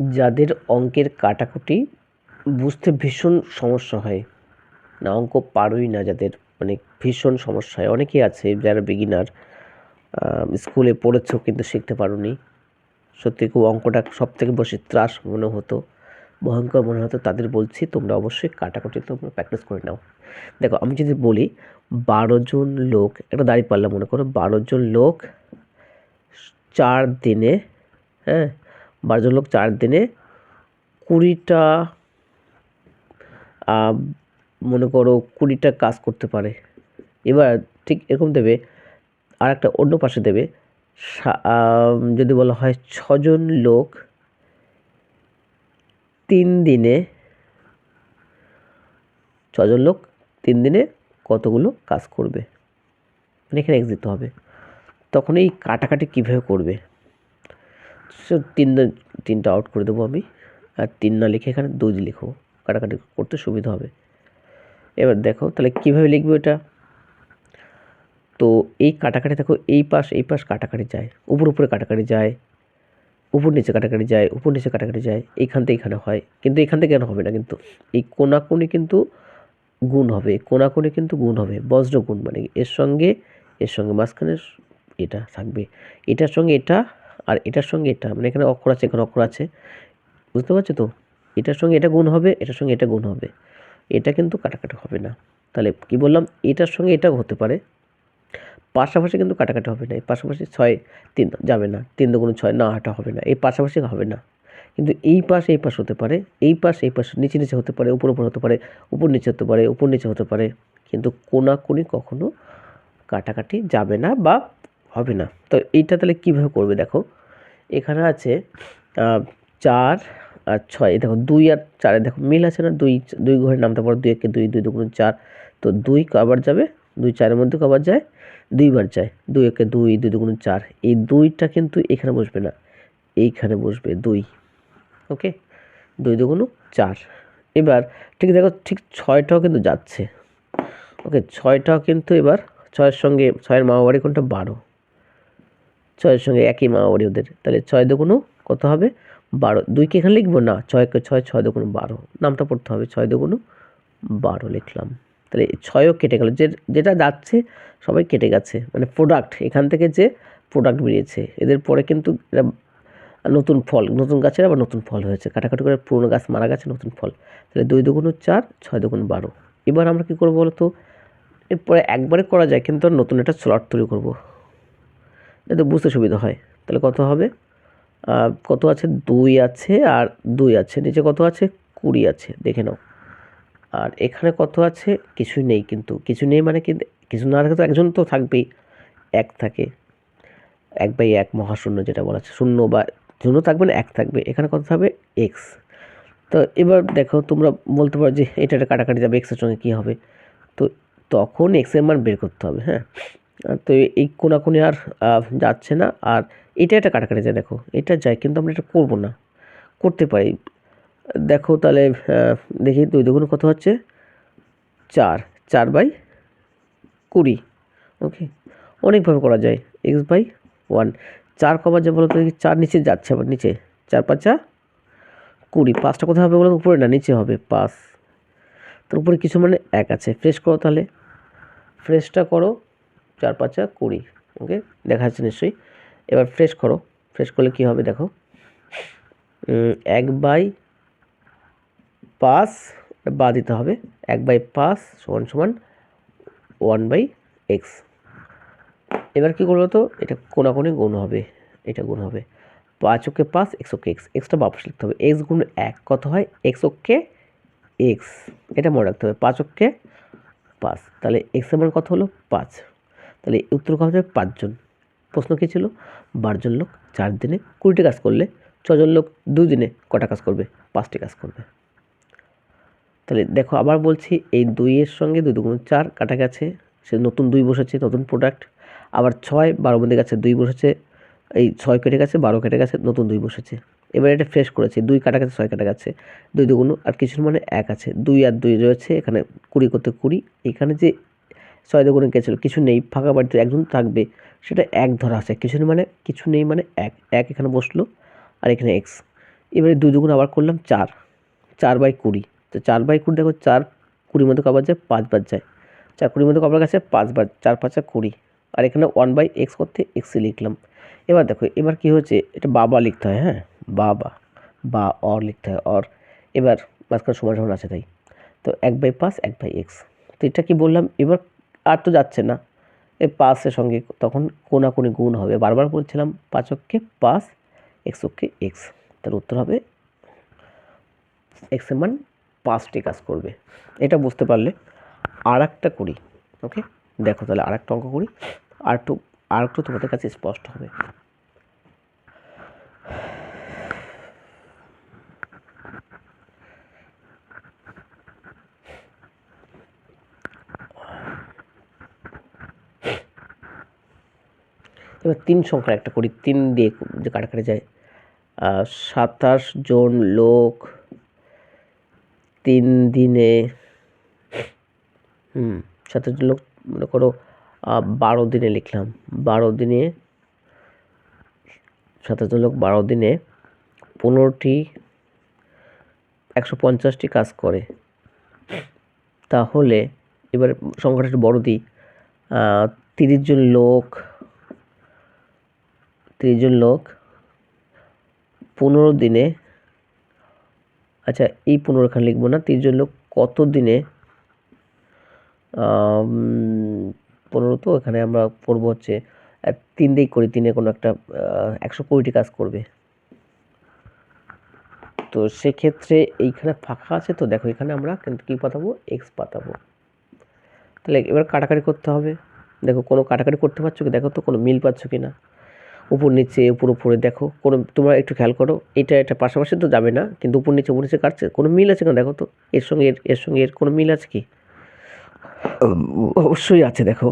যাদের অঙ্কের কাটাকুটি বুঝতে ভীষণ সমস্যা হয়। না অঙ্ক পারোই না যাদের মানে ভীষণ সমস্যা হয়। অনেকেই আছে যারা বিগিনার স্কুলে পড়েছো কিন্তু শিখতে পারোনি। সত্যি খুব অঙ্কটা সব থেকে বেশি ত্রাস মনে হতো। ভয়ঙ্কর মনে হতো। তাদের বলছি, তোমরা অবশ্যই কাটাকুটি তোমরা প্র্যাকটিস করে নাও। দেখো, আমি যদি বলি, বারো জন লোক, একটা দাঁড়িয়ে পাল্লা মনে করো, বারো জন লোক চার দিনে হ্যাঁ বারো জন লোক চার দিনে কুড়িটা মনে করো কুড়িটা কাজ করতে পারে। এবার ঠিক এরকম দেবে আর একটা অন্য পাশে দেবে যদি বলা হয় ছজন লোক তিন দিনে, ছজন লোক তিন দিনে কতগুলো কাজ করবে? মানে এখানে এক্স দিতে হবে। তখন এই কাটাকাটি কীভাবে করবে? সো তিন তিনটা আউট করে দেবো আমি। আর তিন না লিখে এখানে দুই লিখো। কাটাকাটি করতে সুবিধা হবে। এবার দেখো, তাহলে কীভাবে লিখব এটা? তো এই কাটাকাটি দেখো, এই পাশ এই পাশ কাটাকাটি যায়। উপর উপরে কাটাকাটি যায়। উপর নিচে কাটাকাটি যায়, উপর নিচে কাটাকাটি যায়। এইখান থেকে এখানে হয়। কিন্তু এখান থেকে কেন হবে না কিন্তু? এই কোনাকুনি কিন্তু গুণ হবে। কোনাকুনি কিন্তু গুণ হবে। বজ্র গুণ মানে এর সঙ্গে এর সঙ্গে মাঝখানে এটা থাকবে। এটার সঙ্গে এটা আর এটার সঙ্গে এটা মানে এখানে অক্ষর আছে, এখানে অক্ষর আছে। বুঝতে পারছ তো? এটার সঙ্গে এটা গুণ হবে, এটার সঙ্গে এটা গুণ হবে। এটা কিন্তু কাটাকাটি হবে না। তাহলে কি বললাম? এটার সঙ্গে এটা হতে পারে। পাশাপাশি কিন্তু কাটাকাটি হবে না। এই পাশাপাশি ছয়, তিন যাবে না। তিন দুগুণ ছয় না এটা হবে না। এই পাশাপাশি হবে না। কিন্তু এই পাশ এই পাশ হতে পারে। এই পাশ এই পাশ নিচে নিচে হতে পারে। উপর উপর হতে পারে। উপর, নিচে হতে পারে। উপর, নিচে হতে পারে। কিন্তু কোনাকুনি কখনো কাটাকাটি যাবে না বা হবে না। তো এইটা তাহলে কীভাবে করবে দেখো? এখানে আছে চার আর ছয়। দেখো, দুই আর চারে দেখো মিল আছে না? দুই দুই ঘরের নামতে পারো দুই একে দুই দুই দুগুণ চার। তো দুই কবার যাবে, দুই চারের মধ্যে কবার যায়, দুইবার যায়। দুই একে দুই দুই দুগুণ চার। এই দুইটা কিন্তু এখানে বসবে না। এইখানে বসবে দুই। ওকে? দুই দুগুণ চার। এবার ঠিক দেখো, ঠিক ছয়টাও কিন্তু যাচ্ছে। ওকে, ছয়টাও কিন্তু এবার ছয়ের সঙ্গে, ছয়ের মামাবাড়ি কোনটা? বারো। ছয়ের সঙ্গে একই মামাবাড়ি ওদের। তাহলে ছয় দুগুণ কত হবে? বারো। দুইকে এখানে লিখব? না ছয়কে ছয় ছয় দুগুণ বারো। নামটা পড়তে হবে, ছয় দুগুণ বারো লিখলাম। তাহলে ছয়ও কেটে গেল। যে যেটা যাচ্ছে সবাই কেটে গেছে। মানে প্রোডাক্ট এখান থেকে যে প্রোডাক্ট বেরিয়েছে, এদের পরে কিন্তু এরা নতুন ফল, নতুন গাছের আবার নতুন ফল হয়েছে। কাটাকাটি করে পুরনো গাছ মারা গেছে, নতুন ফল। তাহলে দুই দুগুণ চার, ছয় দুগুণ বারো। এবার আমরা কী করব বলো তো এরপরে একবারে করা যায়, কিন্তু নতুন একটা স্লট তৈরি করব। যাতে বুঝতে সুবিধা হয়। তাহলে কত হবে? কত আছে? দুই আছে আর দুই আছে। নিচে কত আছে? কুড়ি আছে। দেখে নাও। আর এখানে কত আছে? কিছুই নেই কিন্তু। কিছু নেই মানে কিন্তু কিছু না থাকে তো একজন তো থাকবেই। এক থাকে। এক বাই এক মহাশূন্য যেটা বলা আছে শূন্য বা শূন্য থাকবে না, এক থাকবে। এখানে কত থাকবে এক্স তো এবার দেখো, তোমরা বলতে পারো যে এটা কাটাকাটি যাবে এক্সের সঙ্গে কী হবে? তো তখন এক্সের মান বের করতে হবে হ্যাঁ? তো এই কোনাকুনি আর যাচ্ছে না। আর এটা একটা কাটাকাটি যায় দেখো, এটা যায়, কিন্তু আমরা এটা করব না। করতে পারি। দেখো তাহলে দেখি দুই দুগুণ কত হচ্ছে? চার। চার বাই কুড়ি। ওকে অনেকভাবে করা যায়। X by one. চার কবার যে বলো তো চার নিচে যাচ্ছে আবার নিচে। চার পাঁচা কুড়ি। পাঁচটা কোথায় হবে বলো উপরে না, নিচে হবে। পাঁচ। তার উপরে কিছু মানে এক আছে। ফ্রেশ করো তাহলে। ফ্রেশটা করো। চার পাঁচা কুড়ি ওকে দেখা যাচ্ছে নিশ্চয়ই। এবার ফ্রেশ করো। ফ্রেশ করলে কী হবে দেখো? এক বাই পাঁচ বা দিতে হবে। এক বাই পাঁচ সমান সমান ওয়ান বাই এক্স। এবার কী করব তো এটা কোনাকুনি গুণ হবে। এটা গুণ হবে পাঁচ ওকে পাঁচ, এক্স ওকে এক্স। এক্সটা বাপস লিখতে হবে। এক্স গুণ এক কত হয়? X okay x. এটা মনে রাখতে হবে। পাঁচ ওকে পাঁচ। তাহলে এক্সের মান কত হলো? পাঁচ। তাহলে উত্তর কত হবে পাঁচজন। প্রশ্ন কী ছিল? বারোজন লোক চার দিনে কুড়িটি কাজ করলে ছজন লোক দুই দিনে কটা কাজ করবে? পাঁচটি কাজ করবে। তাহলে দেখো, আবার বলছি এই দুইয়ের সঙ্গে দুই দুগুণ চার কাটা গেছে সে নতুন দুই বসেছে, নতুন প্রোডাক্ট আবার ছয় বারো মধ্যে গেছে, দুই বসেছে। এই ছয় কেটে গেছে, বারো কেটে গেছে, নতুন দুই বসেছে। এবার এটা ফ্রেশ করেছে, দুই কাটা গেছে ছয় কাটা গেছে দুই দুগুণ আর কিছুর মানে এক আছে। দুই আর দুই রয়েছে, এখানে কুড়ি করতে কুড়ি। এখানে যে ছয় দুগুণে গেছিল কিছু নেই, ফাঁকা বাড়িতে একজন থাকবে, সেটা এক ধরা আছে, কিছু নেই মানে কিছু নেই মানে এক এক এখানে বসল আর এখানে এক্স এবারে দুই দুগুণ আবার করলাম চার চার বাই কুড়ি, তো চার বাই কুড়ি দেখো, চার কুড়ির মধ্যে কবার যায় পাঁচবার যায়, চার কুড়ির মধ্যে কবার গেছে পাঁচবার চার পাঁচা কুড়ি, আর এখানে ওয়ান বাই এক্স করতে এক্সে লিখলাম। এবার দেখো, এবার কি হচ্ছে এটা বাবা লিখতে হয় হ্যাঁ? বাবা, বা, অর লিখতে হয়, অর। এবার মাঝখানে সমান সমান আছে তাই, তো এক বাই পাঁচ, এক বাই এক্স তো এটা কি বললাম, এবার আর তো যাচ্ছে না। এ পাসের সঙ্গে তখন কোনাকুনি গুণ হবে। বারবার বলছিলাম পাচককে পাস এক্সকে এক্স। তার উত্তর হবে এক্সের মান পাঁচটি কাজ করবে। এটা বুঝতে পারলে আর একটা করি, ওকে? দেখো তাহলে আর একটা অঙ্ক করি। আর একটু আর একটু তোমাদের কাছে স্পষ্ট হবে। এবার তিন সংখ্যার একটা করি, তিন দিয়ে যে কাটাকাটি যায়। সাতাশ জন লোক, তিন দিনে, হুম, সাতাশ জন লোক, মনে করো বারো দিনে লিখলাম। বারো দিনে, সাতাশ জন লোক বারো দিনে পনেরোটি, একশো পঞ্চাশটি কাজ করে। তাহলে এবার সংখ্যাটা একটু বড় দিই। তিরিশ জন লোক তিরিশ জন লোক পনেরো দিনে আচ্ছা এই পনেরো এখানে লিখব না তিরিশ জন লোক কত দিনে পনেরো তো, এখানে আমরা পড়ব হচ্ছে তিন দিক করি তিনে কোনো একটা একশো কুড়িটি কাজ করবে। তো সেক্ষেত্রে এইখানে ফাঁকা আছে তো, দেখো এখানে আমরা কিন্তু কী পাতাবো এক্স পাতাবো তাহলে এবার কাটাকাটি করতে হবে। দেখো কোনো কাটাকাটি করতে পারছ কি? দেখো তো কোনো মিল পাচ্ছ কি না? উপর নিচে উপর উপরে দেখো কোনো তোমরা একটু খেয়াল করো এটা এটা পাশাপাশি তো যাবে না কিন্তু উপর নিচে উপর নিচে কাটছে কোনো মিল আছে কেন দেখো তো এর সঙ্গে এর এর সঙ্গে এর কোনো মিল আছে কি? অবশ্যই আছে দেখো।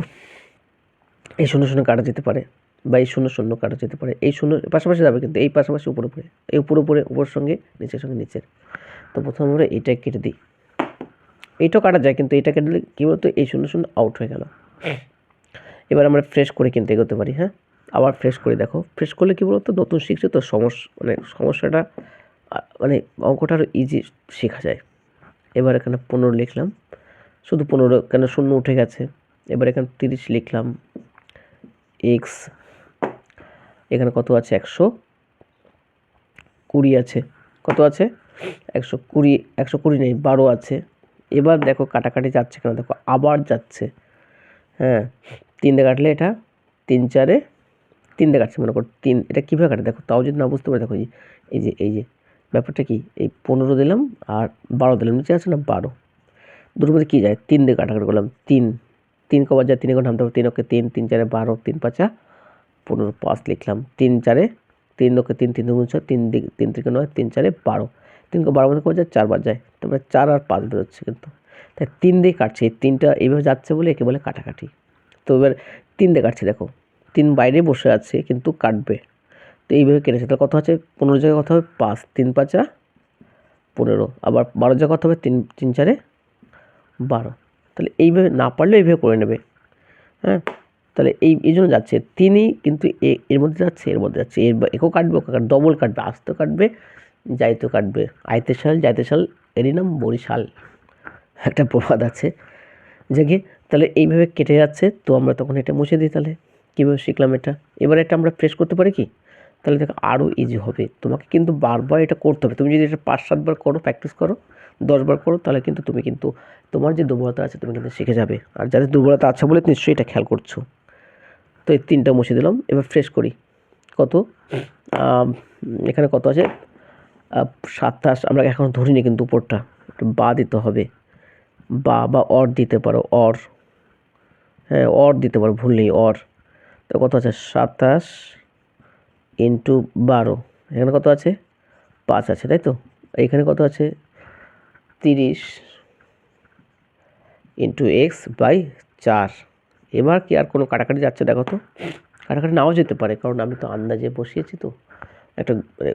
এই শূন্য শূন্য কাটা যেতে পারে বা এই শূন্য শূন্য কাটা যেতে পারে এই শূন্য পাশাপাশি যাবে কিন্তু এই পাশাপাশি উপর উপরে এই উপর উপরে উপর সঙ্গে নিচের সঙ্গে নিচের। তো প্রথমে আমরা এইটা কেটে দিই। এইটাও কাটা যায় কিন্তু এইটা কেটে দিলে কী বলতো এই শূন্য শূন্য আউট হয়ে গেল। এবার আমরা ফ্রেশ করে কিন্তু এগোতে পারি হ্যাঁ? আবার ফ্রেশ করে দেখো। ফ্রেশ করলে কী বলতো? নতুন শিখছে তো সমস্যা মানে সমস্যাটা মানে অঙ্কটা আরও ইজি শেখা যায়। এবার এখানে পনেরো লিখলাম। শুধু পনেরো, কেন শূন্য উঠে গেছে। এবার এখানে তিরিশ লিখলাম। এক্স এখানে কত আছে? একশো কুড়ি আছে। কত আছে? একশো কুড়ি একশো কুড়ি নেই, বারো আছে। এবার দেখো কাটাকাটি যাচ্ছে কেন? দেখো আবার যাচ্ছে। হ্যাঁ তিনটে কাটলে এটা তিন চারে তিন দিয়ে কাটছে, মনে করো, তিন, এটা কীভাবে কাটে? দেখো, তাও যদি না বুঝতে পারে, দেখো এই যে- এই যে ব্যাপারটা কি? এই পনেরো দিলাম আর বারো দিলাম, নিচে আছে না বারো? দুটোর মধ্যে কী যায়? তিন দিয়ে কাটাকাটি করলাম, তিন তিন কবার যায়, তিন এখন নামতে হবে তিন ওকে তিন তিন চারে বারো, তিন পাঁচা, পনেরো পাঁচ লিখলাম, তিন চারে, তিন ওকে তিন তিন দুগুণ ছয়, তিন দিক, তিন থেকে নয়, তিন চারে বারো। তিন বারো মধ্যে কবার যায়? চারবার যায়। তারপরে চার আর পাঁচ বেরোচ্ছে কিন্তু। তাই তিন দিয়ে কাটছে, এই তিনটা এইভাবে যাচ্ছে বলে একে বলে কাটাকাটি। তো এবার তিন দিয়ে কাটছে, দেখো। তিন বাইরে বসে আছে, কিন্তু কাটবে। তো এইভাবে কেটেছে। তাহলে কত আছে পনেরো জায়গায় কত হবে পাঁচ, তিন পাঁচা পনেরো। আবার বারো জায়গায় কত হবে তিন তিন চারে বারো। তাহলে এইভাবে না পারলে এইভাবে করে নেবে। হ্যাঁ? তাহলে এই এই জন্য যাচ্ছে। তিনি কিন্তু এর মধ্যে যাচ্ছে, এর মধ্যে যাচ্ছে। এর একেও কাটবে, ওকে কাটবে ডবল কাটবে আসতেও কাটবে যাইতেও কাটবে। আইতে শাল যাইতে শাল এরই নাম বরিশাল। একটা প্রবাদ আছে। জাগে তাহলে এইভাবে কেটে যাচ্ছে। তো আমরা তখন এটা মুছে দিই তাহলে। কীভাবে শিখলাম এটা? এবার এটা আমরা ফ্রেশ করতে পারি কি? তাহলে দেখো আরও ইজি হবে। তোমাকে কিন্তু বারবার এটা করতে হবে। তুমি যদি এটা পাঁচ সাতবার করো প্র্যাকটিস করো দশবার করো, তাহলে কিন্তু তুমি কিন্তু তোমার যে দুর্বলতা আছে, তুমি কিন্তু শিখে যাবে। আর যাদের দুর্বলতা আছে বলে নিশ্চয়ই এটা খেয়াল করছ। তো এই তিনটা মুছে দিলাম। এবার ফ্রেশ করি। কত? এখানে কত আছে? সাতাশ। আমরা এখন ধরিনি কিন্তু উপরটা। বা দিতে হবে। বা বা অর দিতে পারো। অর হ্যাঁ অর দিতে পারো। ভুল নেই অর তো কত আছে? সাতাশ ইন্টু বারো। এখানে কত আছে? পাঁচ আছে তাই তো? এইখানে কত আছে? তিরিশ ইন্টু এক্স বাই চার। এবার কি আর কোনো কাটাকাটি যাচ্ছে দেখো তো? কাটাকাটি নাও যেতে পারে কারণ আমি তো আন্দাজে বসিয়েছি তো। একটা মানে,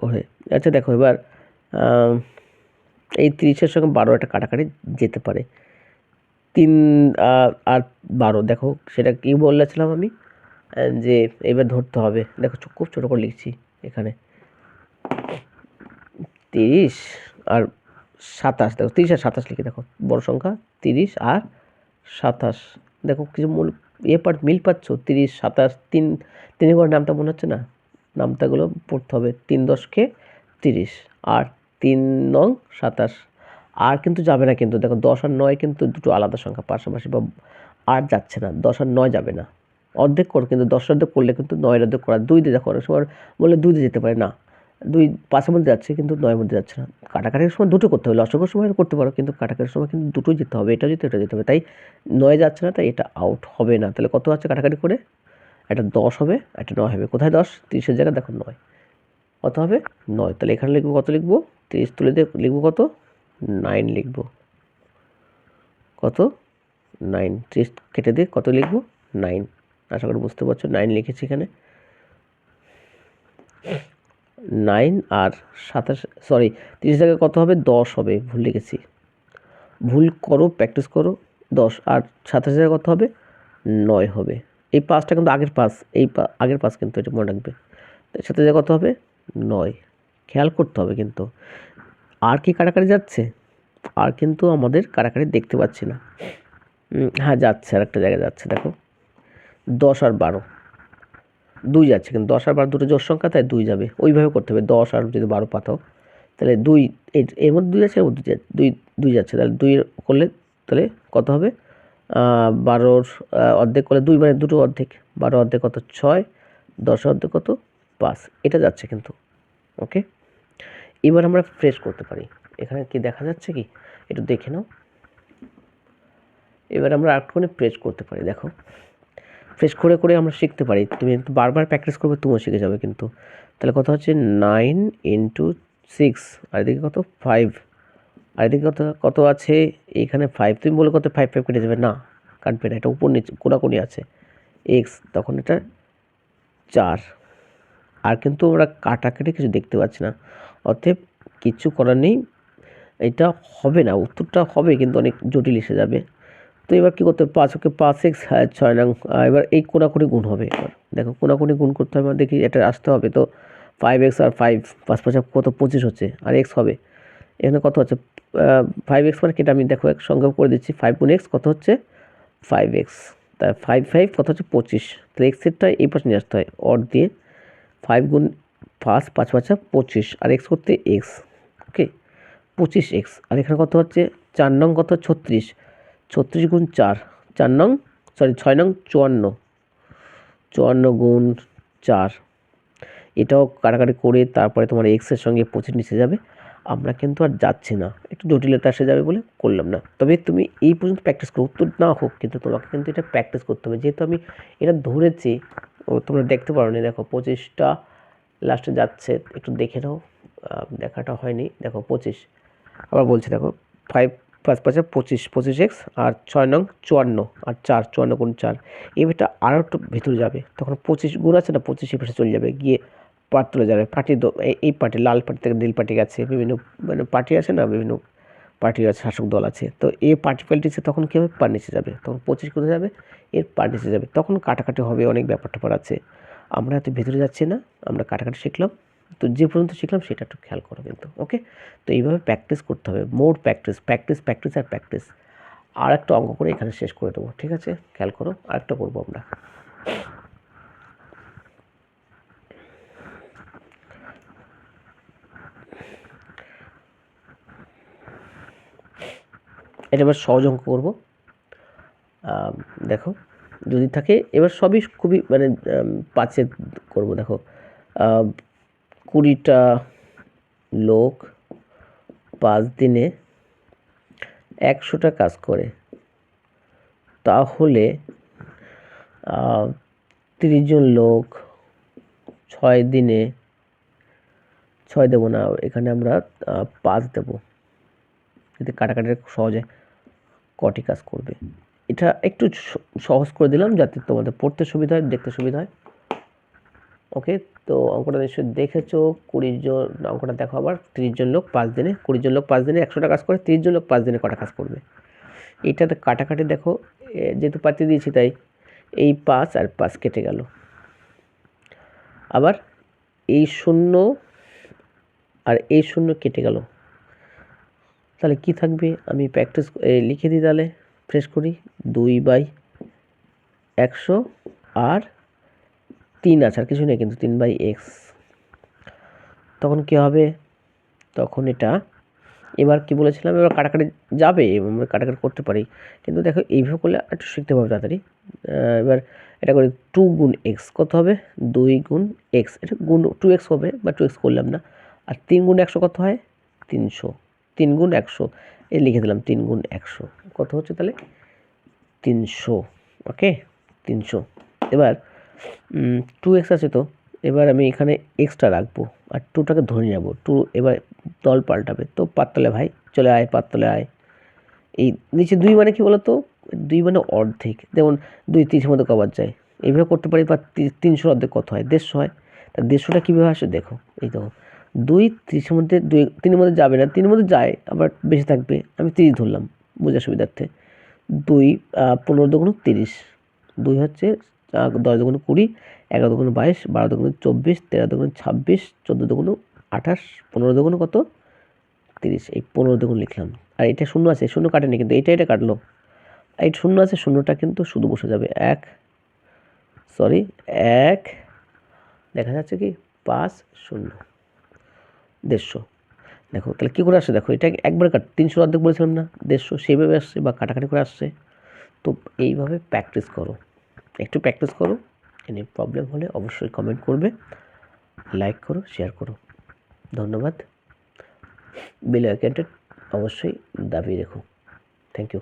ঘরে আচ্ছা দেখো এবার এই তিরিশের সঙ্গে বারো একটা কাটাকাটি যেতে পারে। তিন আর বারো দেখো সেটা কী বলেছিলাম আমি? যে এবার ধরতে হবে। দেখো খুব ছোটো করে লিখছি এখানে। তিরিশ আর সাতাশ। দেখো তিরিশ আর সাতাশ লিখে দেখো। বড় সংখ্যা তিরিশ আর সাতাশ। দেখো কিছু মূল এ পার মিল পাচ্ছ? তিরিশ, সাতাশ, তিন তিন ঘর নামটা মনে হচ্ছে না? নামটাগুলো পড়তে হবে। তিন দশকে তিরিশ আর তিন নং সাতাশ। আর কিন্তু যাবে না কিন্তু। দেখো দশ আর নয় কিন্তু দুটো আলাদা সংখ্যা। পাশাপাশি বা আর যাচ্ছে না। দশ আর নয় যাবে না। অর্ধেক করো, কিন্তু দশ অর্ধেক করলে কিন্তু নয় অর্ধেক করা। দুই দিয়ে দেখো, অনেক সময় বলে দুই দিয়ে যেতে পারে, না। দুই পাঁচের মধ্যে যাচ্ছে, কিন্তু নয়ের মধ্যে যাচ্ছে না। কাটাকাটির সময় দুটো করতে হবে লসকের সময় করতে পারো, কিন্তু কাটাকাটির সময় কিন্তু দুটোই যেতে হবে, এটা যেতে এটা যেতে হবে। তাই নয় যাচ্ছে না, তাই এটা আউট হবে না। তাহলে কত আছে কাটাকাটি করে? একটা দশ হবে, একটা নয় হবে। কোথায় দশ? তিরিশের জায়গায় দেখো নয়। কত হবে? নয়। তাহলে এখানে লিখব কত লিখব? তিরিশ তুলে দিয়ে লিখব কত? নাইন লিখব। কত? নাইন তিরিশ কেটে দিয়ে কত লিখব? নাইন আশা করি বুঝতে পারছ নাইন লিখেছি এখানে। নাইন আর সাতাশ সরি তিরিশ জায়গায় কত হবে? দশ হবে, ভুল লিখেছি। ভুল করো প্র্যাকটিস করো, দশ। আর সাতাশ জায়গায় কত হবে? নয় হবে। এই পাঁচটা কিন্তু আগের পাস এই আগের পাস কিন্তু এটা মনে রাখবে। সাথে জায়গায় কত হবে? নয়। খেয়াল করতে হবে কিন্তু। আর কি কাটাকাটি যাচ্ছে? আর কিন্তু আমাদের কাটাকাটি দেখতে পাচ্ছি না। হ্যাঁ যাচ্ছে আর একটা জায়গায় যাচ্ছে, দেখো। দশ আর বারো। দুই যাচ্ছে, কিন্তু দশ আর বারো দুটো জোর সংখ্যা, তাই দুই যাবে। ওইভাবে করতে হবে, দশ আর যদি বারো পাতাও। তাহলে দুই, এর মধ্যে দুই আছে এর মধ্যে দুই দুই যাচ্ছে। তাহলে দুই করলে, তাহলে কত হবে? বারোর অর্ধেক করলে দুই মানে দুটো অর্ধেক। বারো অর্ধেক কত? ছয়। দশ অর্ধেক কত? পাঁচ। এটা যাচ্ছে কিন্তু। ওকে? এবার আমরা ফ্রেশ করতে পারি। এখানে কি দেখা যাচ্ছে কি? একটু দেখে নাও। এবার আমরা আরেকটুখানি প্রেস করতে পারি, দেখো। ফ্রেশ করে করে আমরা শিখতে পারি। তুমি বারবার প্র্যাকটিস করবে, তুমিও শিখে যাবে কিন্তু। তাহলে কথা হচ্ছে নাইন ইন্টু সিক্স আর এদিকে কত? ফাইভ আর এদিকে কত কত আছে? এইখানে ফাইভ তুমি বলে কত? ফাইভ ফাইভ কেটে যাবে। না, কাটবে না, এটা উপর নিচে, কোনাকুনি আছে। এক্স তখন এটা চার। আর কিন্তু আমরা কাটাকাটি কিছু দেখতে পাচ্ছি না। অতএব কিছু করার নেই। এটা হবে না, উত্তরটা হবে, কিন্তু অনেক জটিল এসে যাবে। তো এবার কী করতে হবে? পাঁচ ওকে পাঁচ এক্স ছয় নং এবার এই কোনাকুনি গুণ হবে এবার। দেখো, কোনাকুনি গুণ করতে হবে, দেখি এটা আসতে হবে। তো ফাইভ এক্স আর ফাইভ পাঁচ পাঁচ, কত? পঁচিশ হচ্ছে, আর এক্স হবে। এখানে কত হচ্ছে? ফাইভ এক্স মানে কেটে আমি দেখো, এক সঙ্গে করে দিচ্ছি। ফাইভ গুণ এক্স কত হচ্ছে? ফাইভ এক্স তা ফাইভ ফাইভ কত হচ্ছে? পঁচিশ। তাহলে এক্সেরটা এই পাশে নিয়ে আসতে হয় অর দিয়ে। ফাইভ গুণ পাঁচ পাঁচ পাঁচা, পঁচিশ। আর এক্স করতে এক্স ওকে পঁচিশ এক্স আর এখানে কত হচ্ছে? চার নং কত? ছত্রিশ। ছত্রিশ গুণ চার চার নং সরি ছয় নং, চুয়ান্ন। চুয়ান্ন গুণ চার। এটাও কাটাকাটি করে তারপরে তোমার এক্সের সঙ্গে পঁচিশ নিচে যাবে। আমরা কিন্তু আর যাচ্ছি না। একটু জটিলতা এসে যাবে বলে করলাম না। তবে তুমি এই পর্যন্ত প্র্যাকটিস করো। উত্তর না হোক, কিন্তু তোমাকে কিন্তু এটা প্র্যাকটিস করতে হবে। যেহেতু আমি এটা ধরেছি, ও তোমরা দেখতে পারো নি। দেখো, পঁচিশটা লাস্টে যাচ্ছে। একটু দেখে নাও। দেখাটা হয়নি। দেখো, পঁচিশ। আবার বলছি, দেখো ফাইভ পাঁচ পাঁচে পঁচিশ পঁচিশ এক্স আর ছয় নং চুয়ান্ন আর চার, চুয়ান্ন গুণ চার। এই বেটা আরও একটু ভেতরে যাবে। তখন পঁচিশ গুণ আছে না, পঁচিশ পাশে চলে যাবে, গিয়ে পাট তুলে যাবে। পার্টি এই পার্টি লাল পার্টি থেকে নীল পার্টি গেছে। বিভিন্ন মানে পার্টি আছে না, বিভিন্ন পার্টি আছে, শাসক দল আছে। তো এই পার্টি পাল্টিছে, তখন কী হবে? পার নিচে যাবে। তখন পঁচিশ কোথায় যাবে? এর পার নিচে যাবে। তখন কাটাকাটি হবে, অনেক ব্যাপার ট্যাপার আছে। আমরা এত ভেতরে যাচ্ছি না, আমরা কাটাকাটি শিখলাম। তো যে পর্যন্ত শিখলাম সেটা একটু খেয়াল করো কিন্তু ওকে তো এইভাবে প্র্যাকটিস করতে হবে মোর প্র্যাকটিস প্র্যাকটিস প্র্যাকটিস আর প্র্যাকটিস আর একটা অঙ্ক করে এখানে শেষ করে দেবো, ঠিক আছে? খেয়াল করো আর একটা করব আমরা। এটা এবার সহজ অঙ্ক করব। দেখো, যদি থাকে, এবার সবই খুবই মানে পাঁচে করব, দেখো। কুড়িটা লোক পাঁচ দিনে একশোটা কাজ করে। তাহলে তিরিশ জন লোক ছয় দিনে, ছয় দেবো না, এখানে আমরা পাঁচ দেবো। যদি কাটাকাটি সহজে কটি কাজ করবে। এটা একটু সহজ করে দিলাম যাতে তোমাদের পড়তে সুবিধা হয়, দেখতে সুবিধা হয়। ওকে তো অঙ্কটা নিশ্চয়ই দেখেছ কুড়ি জন, অঙ্কটা দেখো আবার, তিরিশ জন লোক পাঁচ দিনে কুড়ি জন লোক পাঁচ দিনে, একশোটা কাজ করে তিরিশ জন লোক পাঁচ দিনে কটা কাজ করবে। এইটাতে কাটাকাটি দেখো যেহেতু পাতি দিয়েছি তাই, এই পাঁচ আর পাঁচ কেটে গেল। আবার এই শূন্য আর এই শূন্য কেটে গেল। তাহলে কি থাকবে? আমি প্র্যাকটিস লিখে দিই তাহলে ফ্রেশ করি, দুই বাই একশো আর তিন আছে, আর কিছু নেই কিন্তু, তিন বাই এক্স। তখন কি হবে? তখন এটা, এবার কি বলেছিলাম? এবার কাটাকাটি যাবে আমরা কাটাকাটি করতে পারি। কিন্তু দেখো, এইভাবে করলে একটু শিখতে পারবে তাড়াতাড়ি। এবার এটা করে টু গুণ এক্স, কত হবে? দুই গুণ এক্স। এটা গুণ টু এক্স হবে, বা টু এক্স করলাম না। আর তিন গুণ একশো কত হয়? তিনশো। তিন গুণ একশো। এ লিখে দিলাম, তিন গুণ একশো। কত হচ্ছে তাহলে? তিনশো। ওকে? তিনশো। এবার টু এক্স আছে তো, এবার আমি এখানে এক্সট্রা রাখব। আর টুটাকে ধরে নেব। টু এবার দল পাল্টাবে। তো পাততলে ভাই, চলে আয় পাততলে আয়। এই নিচে দুই মানে কি বলতো? দুই মানে অর্ধেক। যেমন দুই তিরিশের মধ্যে কবার যায়। এইভাবে করতে পারি বা তিনশোর অর্ধেক কত হয়? দেড়শো হয়। তা দেড়শোটা কীভাবে আসে দেখো। এই দেখো দুই তিরিশের মধ্যে দুই, তিনের মধ্যে যাবে না। তিনের মধ্যে যায়, আবার বেশি থাকবে। আমি তিরিশ ধরলাম বোঝার সুবিধার্থে। দুই পনেরো দুগুণ তিরিশ। দুই হচ্ছে দশ দুগুণ কুড়ি, এগারো দুগুণ বাইশ, বারো দুগুণ চব্বিশ, তেরো দুগুণ ছাব্বিশ, চোদ্দ দুগুণ আঠাশ, পনেরো দুগুণ কত? তিরিশ। এই পনেরো দুগুণ লিখলাম। আর এটা শূন্য আছে, শূন্য কাটেনি কিন্তু এটা এটা কাটলো। এই শূন্য আছে, শূন্যটা কিন্তু শুধু বসে যাবে। এক সরি এক, দেখা যাচ্ছে কি? পাঁচ, শূন্য। দেড়শো। দেখো, তাহলে কী করে আসছে দেখো, এটা একবার কাট, তিনশো অর্ধেক বলেছিলাম না? দেড়শো সেইভাবে আসছে বা কাটাকাটি করে আসছে। তো এইভাবে প্র্যাকটিস করো। একটু প্র্যাকটিস করো। এনে প্রবলেম হলে অবশ্যই কমেন্ট করবে। লাইক করো শেয়ার করো। ধন্যবাদ। বেল আইকনটা অবশ্যই দাবি রেখো। Thank you